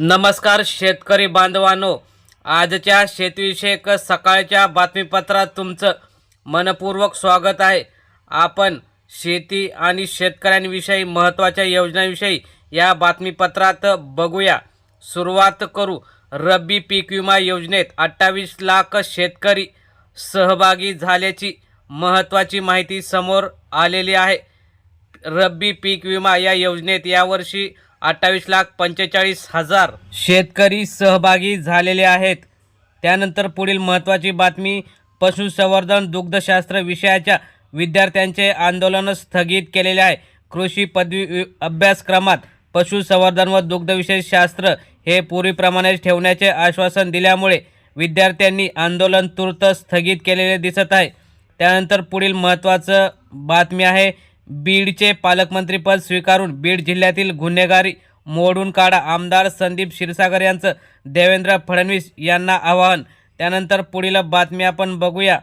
नमस्कार शेतकरी बांधवांनो. आजच्या शेतीविषयक सकाळच्या बातमीपत्रात तुमचं मनपूर्वक स्वागत आहे. आपण शेती आणि शेतकऱ्यांविषयी महत्त्वाच्या योजनांविषयी या बातमीपत्रात बघूया. सुरुवात करू. रब्बी पीक विमा योजनेत अठ्ठावीस लाख शेतकरी सहभागी झाल्याची महत्त्वाची माहिती समोर आलेली आहे. रब्बी पीक विमा या योजनेत यावर्षी अठ्ठावीस लाख पंचेचाळीस हजार शेतकरी सहभागी झालेले आहेत. त्यानंतर पुढील महत्त्वाची बातमी पशुसंवर्धन दुग्धशास्त्र विषयाच्या विद्यार्थ्यांचे आंदोलन स्थगित केलेले आहे. कृषी पदवी अभ्यासक्रमात पशुसंवर्धन व दुग्धविषय शास्त्र हे पूर्वीप्रमाणेच ठेवण्याचे आश्वासन दिल्यामुळे विद्यार्थ्यांनी आंदोलन तूर्त स्थगित केलेले दिसत आहे. त्यानंतर पुढील महत्त्वाचं बातमी आहे. बीडचे पालकमंत्रीपद स्वीकारून बीड जिल्ह्यातील गुन्हेगारी मोडून काढा. आमदार संदीप क्षीरसागर यांचं देवेंद्र फडणवीस यांना आवाहन. त्यानंतर पुढील बातमी आपण बघूया.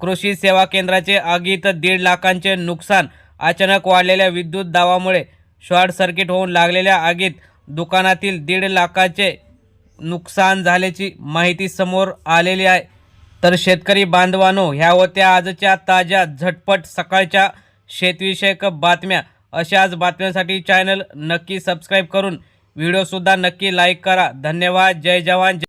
कृषी सेवा केंद्राचे आगीत दीड लाखांचे नुकसान अचानक वाढलेल्या विद्युत दावामुळे शॉर्ट सर्किट होऊन लागलेल्या आगीत दुकानातील दीड लाखाचे नुकसान झाल्याची माहिती समोर आलेली आहे. तर शेतकरी बांधवानो ह्या होत्या आजच्या ताज्या झटपट सकाळच्या शेतविषयक बातम्या. अशाच बातम्यांसाठी चॅनल नक्की सबस्क्राईब करून. व्हिडिओसुद्धा नक्की लाईक करा. धन्यवाद. जय जवान. जय